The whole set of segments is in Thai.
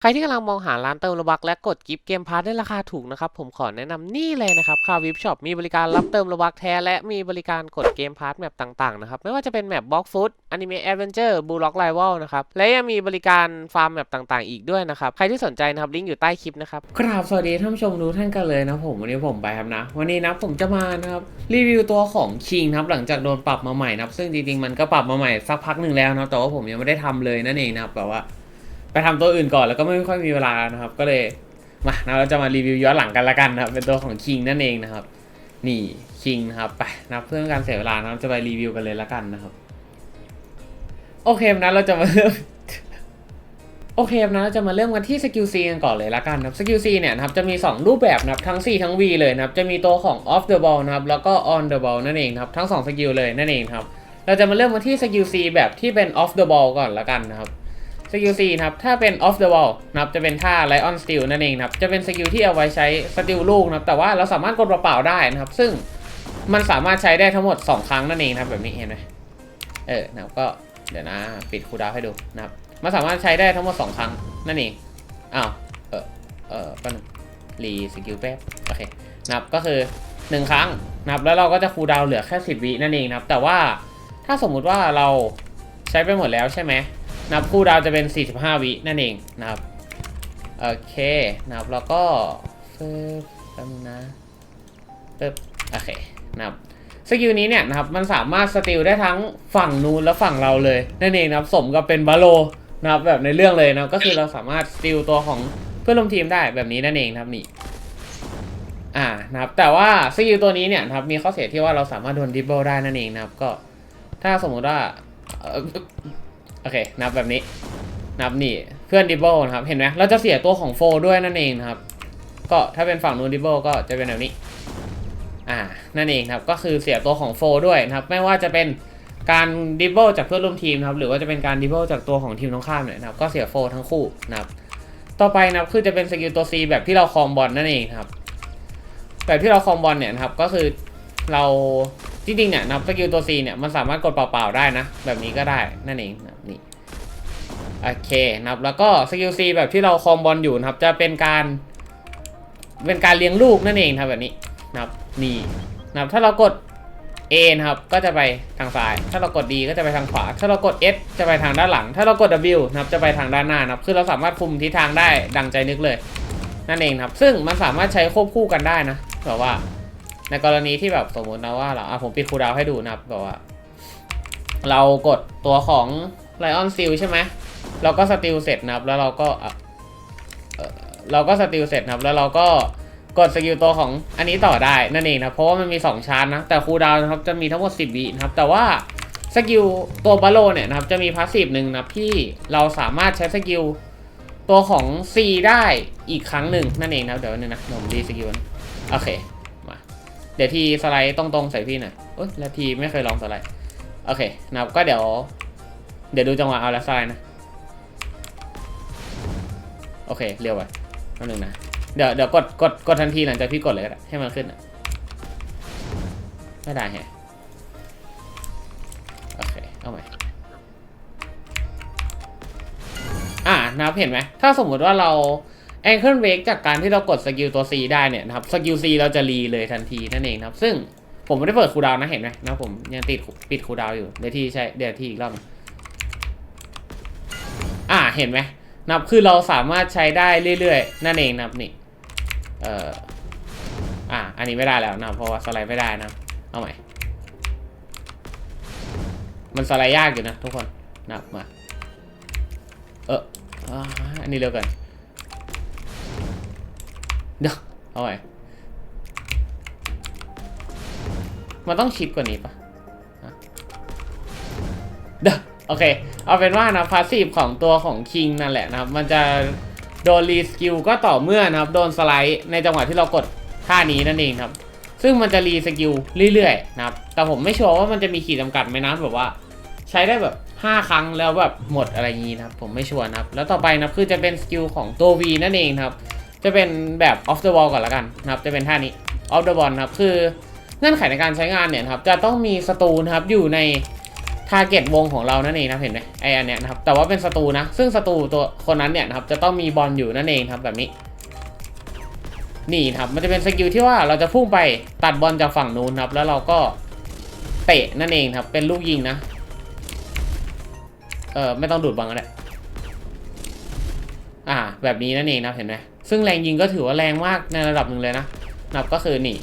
ใครที่กำลังมองหาร้านเติมโลบักและกดกิฟต์เกมพาร์ทได้ราคาถูกนะครับ ผมขอแนะนำนี่เลยนะครับคาวิฟช็อปมีบริการรับเติมโลบักแท้ และมีบริการกดเกมพาร์ทแมปต่างๆนะครับ ไม่ว่าจะเป็นแมปบล็อกฟุตอนิเมะแอดเวนเจอร์บูล็อกไลวลนะครับ และยังมีบริการฟาร์มแมปต่างๆ อีกด้วยนะครับ ใครที่สนใจนะครับ ลิงก์อยู่ใต้คลิปนะครับกราบสวัสดีท่านผู้ชมทุกท่านกันเลยนะผมวันนี้ผมไปครับนะ วันนี้นะผมจะมานะครับรีวิวตัวของคิงครับหลังจากโดนปรับมาใหม่นะครับซึ่งจริงๆมันก็ปรับมาใหม่สักพักหนึ่งแล้วนะแต่ว่าผมยังไม่ได้ทำเลยนั่นเองนะครับแบบว่า ไปทำตัวอื่นก่อนแล้วก็ไม่ค่อยมีเวลานะครับ ก็เลยมาเราจะมารีวิวย้อนหลังกันละกันนะครับ เป็นตัวของคิงนั่นเองนะครับ นี่คิงนะครับไปนะเพื่อการเสียเวลานะครับจะไปรีวิวกันเลยละกันนะครับ โอเคนะเราจะมาเริ่มโอเคนะเราจะมาเริ่มกันที่สกิลซีกันก่อนเลยละกันนะสกิลซีเนี่ยนะครับจะมี 2 รูปแบบนะครับทั้ง C ทั้ง V เลยนะครับจะมีตัวของ off the ball นะครับแล้วก็ on the ball นั่นเองครับทั้ง2สกิลเลยนั่นเองครับเราจะมาเริ่มกันที่สกิล C แบบที่เป็น off the ball ก่อนละกันนะครับ สกิล C นะครับ ถ้าเป็น off the wall นะครับ จะเป็นท่า lion steal นั่นเองนะครับ จะเป็นสกิลที่เอาไว้ใช้สติลลูกนะครับ แต่ว่าเราสามารถกดเปล่าๆได้นะครับ ซึ่งมันสามารถใช้ได้ทั้งหมด 2 ครั้งนั่นเองนะครับ แบบนี้เห็นไหมเออ นะครับ ก็เดี๋ยวนะ ปิดคูดาวให้ดูนะครับ มันสามารถใช้ได้ทั้งหมด 2 ครั้งนั่นเอง อ้าว เออ เออก็รีสกิลแป๊บ โอเค นะครับ ก็คือ 1 ครั้งนะครับ แล้วเราก็จะคูดาวเหลือแค่ 10 วินั่นเองนะครับ แต่ว่าถ้าสมมุติว่าเราใช้ไปหมดแล้วใช่ไหม นะครับคู่ดาวจะเป็น 45 วินั่นเองนะครับโอเคนะครับแล้วก็เฟิบแป๊บนึงนะปึ๊บโอเคนะครับสกิลนี้เนี่ยนะครับมันสามารถสติลได้ทั้งฝั่งนู้นและฝั่งเราเลยนั่นเองนะครับสมกับเป็นบาโลนะครับแบบในเรื่องเลยนะก็คือเราสามารถสติลตัวของเพื่อนร่วมทีมได้แบบนี้นั่นเองนะครับนี่อ่านะครับแต่ว่าสกิลตัวนี้เนี่ยนะครับมีข้อเสียที่ว่าเราสามารถโดนดิบเบิลได้นั่นเองนะครับก็ถ้าสมมุติว่า โอเค นับแบบนี้ นับนี่ เพื่อนดิบเบิลนะครับ เห็นไหมเราจะเสียตัวของโฟด้วยนั่นเองนะครับ ก็ถ้าเป็นฝั่งนู้นดิบเบิลก็จะเป็นแบบนี้ อ่า นั่นเองครับ ก็คือเสียตัวของโฟด้วยนะครับ ไม่ว่าจะเป็นการดิบเบิลจากเพื่อนร่วมทีมครับ หรือว่าจะเป็นการดิบเบิลจากตัวของทีมตรงข้ามเนี่ยนะครับ ก็เสียโฟทั้งคู่นะครับ ต่อไปนะครับคือจะเป็นสกิลตัว C แบบที่เราคอมบอลนั่นเองครับ แบบที่เราคอมบอลเนี่ยนะครับ ก็คือเราจริงๆเนี่ยนับสกิลตัว C เนี่ยมันสามารถกดเปล่าๆได้นะ แบบนี้ก็ได้นั่นเองนะ โอเคนะครับแล้วก็สกิล C แบบที่เราคอมบอลอยู่นะครับ จะเป็นการเป็นการเลี้ยงลูกนั่นเองครับแบบนี้นะครับนี่นะครับถ้าเรากด A นะครับก็จะไปทางซ้าย ถ้าเรากด D ก็จะไปทางขวา ถ้าเรากด S จะไปทางด้านหลัง ถ้าเรากด W นะครับจะไปทางด้านหน้านะครับคือเราสามารถคุมทิศทางได้ดังใจนึกเลย นั่นเองครับ ซึ่งมันสามารถใช้ควบคู่กันได้นะแบบว่า ในกรณีที่แบบสมมตินะว่าเราอะผมปิดคูดาวให้ดูนะครับแบบว่า เรากดตัวของ Lion Steel ใช่ไหม เราก็สติลเสร็จนะครับ แล้วเราก็เออเราก็สติลเสร็จนะครับ แล้วเราก็กดสกิลตัวของอันนี้ต่อได้นั่นเองนะเพราะว่ามันมี 2ชาร์จนะแต่คูลดาวน์นะครับจะมีทั้งหมด 10วินะครับ แต่ว่าสกิลตัวบาโลเนี่ยนะครับจะมีพาสซีฟหนึ่งนะที่เราสามารถใช้สกิลตัวของ C ได้อีกครั้งหนึ่งนั่นเองนะเดี๋ยวนึงนะเดี๋ยวผมรีสกิลนะโอเคมาเดี๋ยวทีสไลด์ตรงๆใส่พี่หน่อยเอ้ยแล้วทีไม่เคยลองสไลด์โอเคนะครับก็เดี๋ยว เดี๋ยวดูจังหวะเอาแล้วสไลด์นะ โอเคเร็วไปนิดนึงนะเดี๋ยวเดี๋ยวกดกดกดทันทีหลังจากพี่กดเลยก็ได้ให้มันขึ้นอะไม่ได้แฮะโอเคเอาใหม่อ่านะครับเห็นไหมถ้าสมมุติว่าเราแองเกิลเวกจากการที่เรากดสกิลตัว C ได้เนี่ยนะครับสกิล C เราจะรีเลยทันทีนั่นเองนะครับ ซึ่งผมไม่ได้เปิดคูดาวน์นะเห็นไหมนะผมยังติดปิดคูดาวน์อยู่เดี๋ยวที่ใช้เดี๋ยวที่อีกรอบอ่าเห็นไหม นะครับคือเราสามารถใช้ได้เรื่อยๆ นั่นเองนะครับนี่เอ่ออ่าอันนี้ไม่ได้แล้วนับเพราะว่าสไลด์ไม่ได้นะเอาใหม่ มันสไลด์ยากอยู่นะทุกคนนะครับมาเอออ่อันนี้เร็วกันเดี๋ยวเอาใหม่มันต้องชิดกว่านี้ปะ โอเค เอาเป็นว่านะพาสซีฟของตัวของคิงนั่นแหละนะครับ มันจะโดนรีสกิลก็ต่อเมื่อนะครับ โดนสไลด์ในจังหวะที่เรากดท่านี้นั่นเองครับ ซึ่งมันจะรีสกิลเรื่อยๆนะครับ แต่ผมไม่ชัวร์ว่ามันจะมีขีดจำกัดไหมนะแบบว่า ใช้ได้แบบ 5 ครั้งแล้วแบบหมดอะไรงนี้นะครับ ผมไม่ชัวร์นะครับ แล้วต่อไปนะคือจะเป็นสกิลของตัว V นั่นเองครับ จะเป็นแบบ off the wall ก่อนละกันนะครับ จะเป็นท่านี้ off the wall ครับ คือเงื่อนไขในการใช้งานเนี่ยครับ จะต้องมีสตูนครับอยู่ใน ทาร์เก็ตวงของเรานั่นเองนะเห็นไหมไออันเนี้ยนะครับแต่ว่าเป็นศัตรูนะ ซึ่งศัตรูตัวคนนั้นเนี่ยนะครับจะต้องมีบอลอยู่นั่นเองครับแบบนี้ นี่นะครับมันจะเป็นสกิลที่ว่าเราจะพุ่งไปตัดบอลจากฝั่งนู้นครับ แล้วเราก็เตะนั่นเองครับ เป็นลูกยิงนะเออไม่ต้องดูดบอลก็ได้อ่า แบบนี้นั่นเองนะเห็นไหมซึ่งแรงยิงก็ถือว่าแรงมากในระดับหนึ่งเลยนะนับก็คือนี่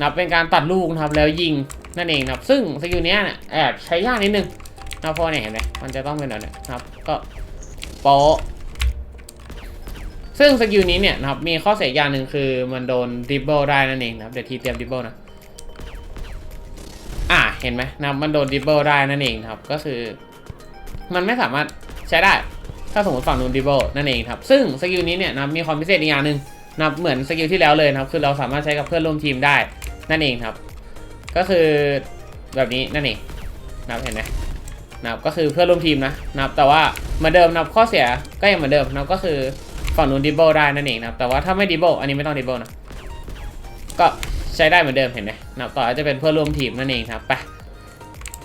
นับเป็นการตัดลูกนะครับแล้วยิง นั่นเองครับ ซึ่งสกิลนี้นี่ยแอบใช้ยากนิดนึงนะเพราะเนี่ยเห็นไหมมันจะต้องเป็นแบบนี้ครับ ก็โป๊ะซึ่งสกิลนี้เนี่ยนะครับมีข้อเสียอย่างหนึ่งคือมันโดนดิบเบิลได้นั่นเองนะครับเดี๋ยวทีเตรียมดิบเบิลนะอ่าเห็นไหมนะมันโดนดิบเบิลได้นั่นเองครับก็คือ มันไม่สามารถใช้ได้ ถ้าสมมติฝั่งนู้นดิบเบิลนั่นเองครับซึ่งสกิลนี้เนี่ยนะมีความพิเศษอีกอย่างหนึ่งนะเหมือนสกิลที่แล้วเลยนะครับคือเราสามารถใช้กับเพื่อนร่วมทีมได้นั่นเองครับ ก็คือแบบนี้นั่นเองนับเห็นไหมนับก็คือเพื่อร่วมทีมนะนับแต่ว่าเหมือนเดิมนับข้อเสียก็ยังเหมือนเดิมนับก็คือฝั่งนู้นดิบเบิลได้นั่นเองนับแต่ว่าถ้าไม่ดิบเบิลอันนี้ไม่ต้องดิบเบิลนะก็ใช้ได้เหมือนเดิมเห็นไหมนับต่อจะเป็นเพื่อร่วมทีมนั่นเองครับไป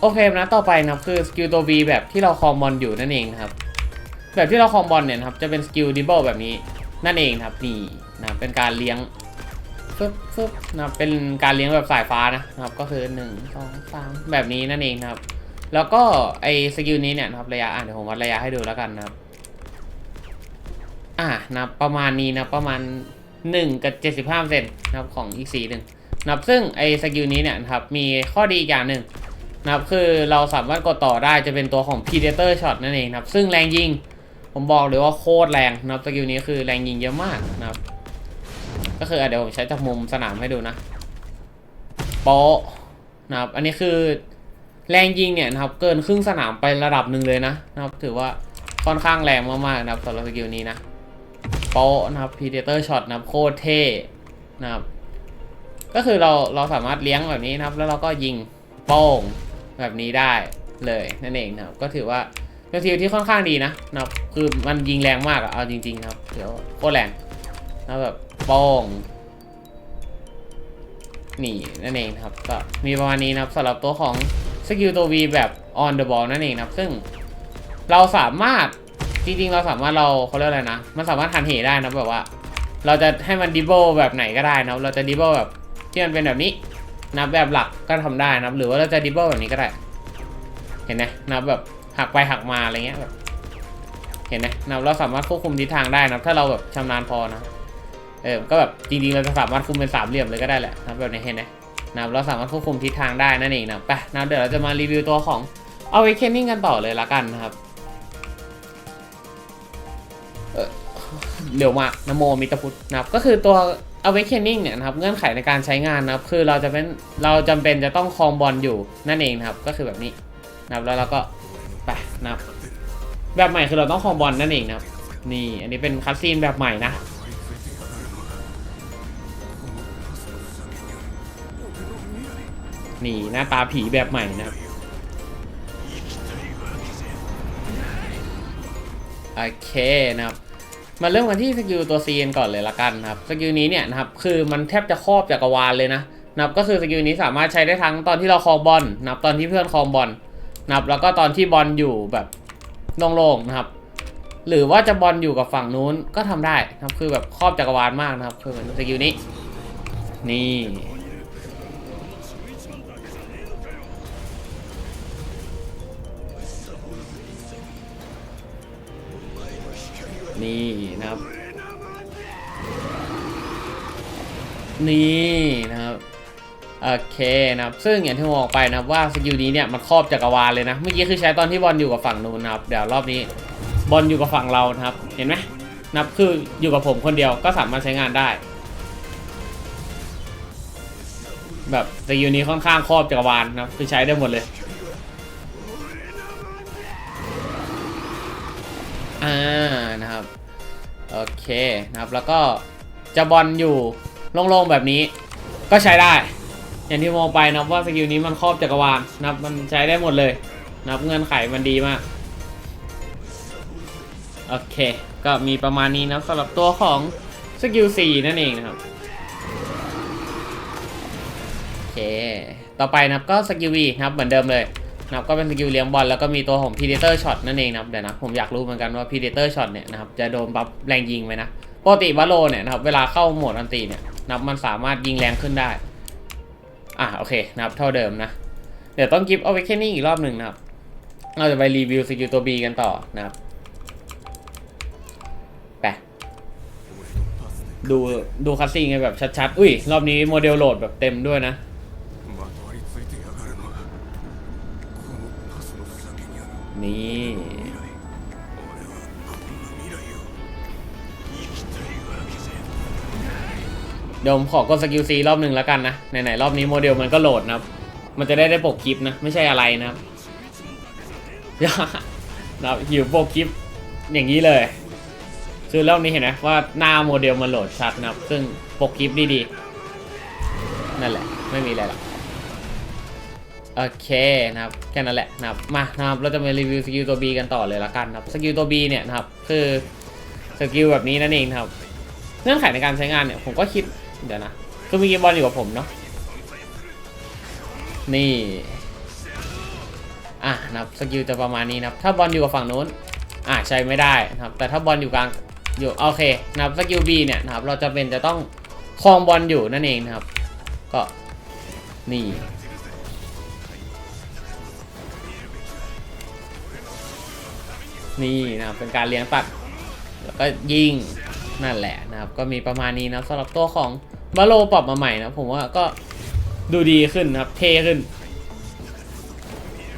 โอเคนะต่อไปนะครับคือสกิลตัว V แบบที่เราคอมบอลอยู่นั่นเองครับแบบที่เราคอมบอลเนี่ยครับจะเป็นสกิลดิบเบิลแบบนี้นั่นเองครับนี่นะเป็นการเลี้ยง ฟึบฟึบนะครับเป็นการเลี้ยงแบบสายฟ้านะครับ ก็คือ1 2 3แบบนี้นั่นเองนะครับ แล้วก็ไอสกิลนี้เนี่ยนะครับระยะอะเดี๋ยวผมวัดระยะให้ดูแล้วกันนะครับ อ่านะประมาณนี้นะประมาณ1กับ75เซนนะครับของอีกสีหนึ่งนะครับซึ่งไอสกิลนี้เนี่ยนะครับมีข้อดีอีกอย่างหนึ่งนะครับคือเราสามารถกดต่อได้จะเป็นตัวของ Predator Shot นั่นเองนะครับ ซึ่งแรงยิง ผมบอกเลยว่าโคตรแรงนะครับสกิลนี้คือแรงยิงเยอะมากนะครับ ก็คืออเดี๋ยวผมใช้จากมุมสนามให้ดูนะโปะนะครับ อันนี้คือแรงยิงเนี่ยนะครับ เกินครึ่งสนามไประดับหนึ่งเลยนะนะครับ ถือว่าค่อนข้างแรงมากๆนะครับสำหรับสกิลนี้นะโปะนะครับ Predator Shot นะครับโคตรเท่นะครับ ก็คือเราเราสามารถเลี้ยงแบบนี้นะครับ แล้วเราก็ยิงโป้งแบบนี้ได้เลยนั่นเองนะครับ ก็ถือว่าเป็นทีมที่ค่อนข้างดีนะนะครับ คือมันยิงแรงมากอะเอาจริงๆนะครับเดี๋ยวโคตรแรงนะแบบ ป้องนี่นั่นเองครับก็มีประมาณนี้นะครับสำหรับตัวของสกิลตัว V แบบ on the ball นั่นเองนะครับ ซึ่งเราสามารถจริงๆ เราสามารถเราเขาเรียกอะไรนะ มันสามารถหันเหได้นะแบบว่า เราจะให้มันดิบเบิลแบบไหนก็ได้นะเราจะดิบเบิลแบบที่มันเป็นแบบนี้นะแบบหลักก็ทำได้นะหรือว่าเราจะดิบเบิลแบบนี้ก็ได้ เห็นไหมนับแบบหักไปหักมาอะไรเงี้ยแบบเห็นไหมนับเราสามารถควบคุมทิศทางได้นะถ้าเราแบบชำนาญพอนะ เออ ก็แบบจริงๆ เราจะสามารถคุมเป็นสามเหลี่ยมเลยก็ได้แหละนะครับแบบนี้เห็นไหมนะเราสามารถควบคุมทิศทางได้นั่นเองนะไปนะเดี๋ยวเราจะมารีวิวตัวของ Awakening กันต่อเลยละกันนะครับเออเร็วมากนะโมมิตรพุทธนะครับก็คือตัว Awakening เนี่ยนะครับเงื่อนไขในการใช้งานนะครับคือเราจะเป็นเราจำเป็นจะต้องคลองบอลอยู่นั่นเองนะครับก็คือแบบนี้นะครับแล้วเราก็ไปนะครับแบบใหม่คือเราต้องคลองบอลนั่นเองนะครับนี่อันนี้เป็นคัสซีนแบบใหม่นะ นี่หน้าตาผีแบบใหม่นะครับโอเคนะครับมาเริ่มกันที่สกิลตัว C กันก่อนเลยละกันนะครับสกิลนี้เนี่ยนะครับคือมันแทบจะครอบจักรวาลเลยนะนับก็คือสกิลนี้สามารถใช้ได้ทั้งตอนที่เราคลองบอลนับตอนที่เพื่อนคลองบอลนับแล้วก็ตอนที่บอลอยู่แบบโล่งๆนะครับ หรือว่าจะบอลอยู่กับฝั่งนู้นก็ทำได้นะครับคือแบบครอบจักรวาลมากนะครับคือสกิลนี้ นี่ นี่นะครับ นี่นะครับโอเคนะครับ ซึ่งอย่างที่ผมบอกไปนะครับว่าสกิลนี้เนี่ยมันครอบจักรวาลเลยนะเมื่อกี้คือใช้ตอนที่บอลอยู่กับฝั่งนู้นนะครับเดี๋ยวรอบนี้บอลอยู่กับฝั่งเรานะครับ เห็นไหมนะครับคืออยู่กับผมคนเดียวก็สามารถใช้งานได้ แบบสกิลนี้ค่อนข้างครอบจักรวาลนะครับคือใช้ได้หมดเลย อ่านะครับโอเคนะครับแล้วก็จะบอลอยู่โล่งๆแบบนี้ก็ใช้ได้ อย่างที่มองไปนะว่าสกิลนี้มันครอบจักรวาลนะครับมันใช้ได้หมดเลยนะับเงื่อนไขมันดีมากโอเค ก็มีประมาณนี้นะสำหรับตัวของสกิล C นั่นเองนะครับโอเค ต่อไปนะครับก็สกิล V นะครับเหมือนเดิมเลย นะครับก็เป็นสกิลเลี้ยงบอลแล้วก็มีตัวของ Predator Shot นั่นเองนะครับเดี๋ยวนะผมอยากรู้เหมือนกันว่า Predator Shot เนี่ยนะครับจะโดนบัฟแรงยิงไหมนะปกติบาโลเนี่ยนะครับเวลาเข้าโหมดอันตีเนี่ยนับมันสามารถยิงแรงขึ้นได้อะโอเคนะครับเท่าเดิมนะ เดี๋ยวต้องกิฟต์เอาไว้แค่นี้อีกรอบหนึ่งนะครับ เราจะไปรีวิวสกิลตัว B กันต่อนะครับไปดูดูคัสซีนกันแบบชัดๆ อุ้ยรอบนี้โมเดลโหลดแบบเต็มด้วยนะ เดี๋ยวผมขอกดสกิล C รอบหนึ่งแล้วกันนะ ไหนๆรอบนี้โมเดลมันก็โหลดนะครับ มันจะได้ได้ปกคลิปนะ ไม่ใช่อะไรนะครับนะหิวปกคลิปอย่างนี้เลย คือรอบนี้เห็นไหมว่าหน้าโมเดลมันโหลดชัดนะครับ ซึ่งปกคลิปดีๆนั่นแหละ ไม่มีอะไรหรอกโอเคนะครับแค่นั้นแหละนะครับมานะครับเราจะมารีวิวสกิลตัว B กันต่อเลยละกันนะครับสกิลตัว B เนี่ยนะครับคือสกิลแบบนี้นั่นเองนะครับ เงื่อนไขในการใช้งานเนี่ยผมก็คิด เดี๋ยวนะคือมีเกมบอลอยู่กับผมเนาะ นี่ อะนะครับสกิลจะประมาณนี้นะครับ ถ้าบอลอยู่กับฝั่งนู้น อะใช้ไม่ได้นะครับ แต่ถ้าบอลอยู่กลาง อยู่โอเคนะครับสกิล B เนี่ยนะครับ เราจะเป็นจะต้องครองบอลอยู่นั่นเองนะครับ ก็ นี่นี่นะครับเป็นการเลี้ยงตัดแล้วก็ยิงนั่นแหละนะครับ ก็มีประมาณนี้นะสำหรับตัวของ บาโลปรับมาใหม่นะผมว่าก็ดูดีขึ้นนะครับ เท่ขึ้น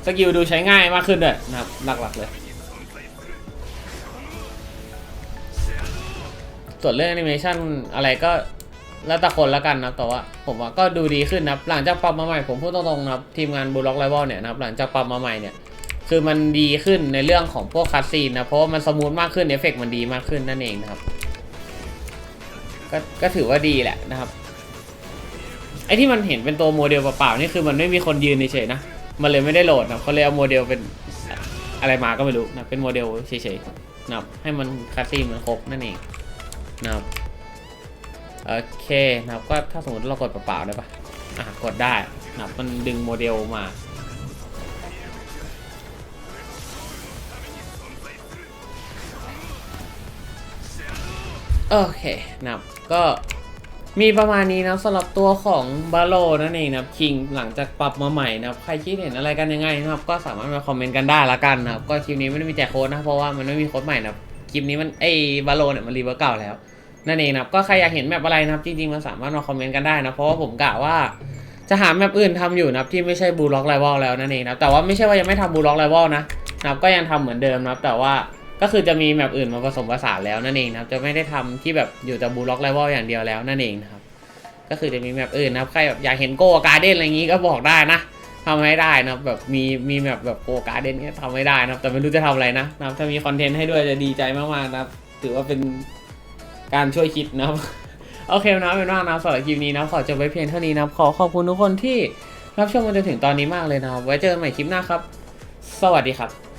สกิลดูใช้ง่ายมากขึ้นด้วยนะครับ หลักๆเลย ส่วนเรื่องแอนิเมชันอะไรก็แล้วแต่คนละกันนะแต่ว่าผมว่าก็ดูดีขึ้นนะหลังจากปรับมาใหม่ผมพูดตรงๆนะครับทีมงานบูล็อกไลวอลเนี่ยนะครับหลังจากปรับมาใหม่เนี่ยคือมันดีขึ้นในเรื่องของพวกคัสซีนนะเพราะว่ามันสมูทมากขึ้นเอฟเฟกต์มันดีมากขึ้นนั่นเองนะครับ ก็ก็ถือว่าดีแหละนะครับ ไอที่มันเห็นเป็นตัวโมเดลเปล่าๆนี่คือมันไม่มีคนยืนเฉยๆนะ มันเลยไม่ได้โหลดนะเขาเลยเอาโมเดลเป็นอะไรมาก็ไม่รู้นะ เป็นโมเดลเฉยๆนะครับ ให้มันคัสซีนมันครบนั่นเองนะครับ โอเคนะครับ ก็ถ้าสมมติเรากดเปล่าๆได้ปะอะกดได้นะครับ มันดึงโมเดลมาโอเคนะครับ ก็มีประมาณนี้นะสำหรับตัวของบาโลนั่นเองนะครับคิงหลังจากปรับมาใหม่นะครับใครคิดเห็นอะไรกันยังไงนะครับ ก็สามารถมาคอมเมนต์กันได้ละกันนะครับ ก็คลิปนี้ไม่ได้มีแจกโค้ดนะเพราะว่ามันไม่มีโค้ดใหม่นะครับคลิปนี้มันไอ้บาโลเนี่ยมันรีเวิร์กเก่าแล้ว นั่นเองนะครับก็ใครอยากเห็นแมปอะไรนะครับ จริงๆมันสามารถมาคอมเมนต์กันได้นะเพราะว่าผมกะว่าจะหาแมปอื่นทำอยู่นะครับที่ไม่ใช่บูล็อกไลวอลแล้วนั่นเองนะแต่ว่าไม่ใช่ว่ายังไม่ทำบูล็อกไลวอลนะนะครับก็ยังทำเหมือนเดิมนะครับแต่ว่า ก็คือจะมีแมปอื่นมาผสมผสานแล้วนั่นเองนะครับ จะไม่ได้ทำที่แบบอยู่แต่บูล็อกไลวอลอย่างเดียวแล้วนั่นเองนะครับ ก็คือจะมีแมปอื่นนะครับใครแบบอยากเห็นโกการ์เด้นอะไรอย่างงี้ก็บอกได้นะทำให้ได้นะแบบมีมีแมปแบบโกการ์เด้นก็ทำไม่ได้นะแต่ไม่รู้จะทำอะไรนะนะถ้ามีคอนเทนต์ให้ด้วยจะดีใจมากๆนะครับ ถือว่าเป็นการช่วยคิดนะครับโอเคนะเป็นว่านะสำหรับคลิปนี้นะขอจบไว้เพียงเท่านี้นะขอขอบคุณทุกคนที่รับชมมาจนถึงตอนนี้มากเลยนะครับไว้เจอกันใหม่คลิปหน้าครับ สวัสดีครับ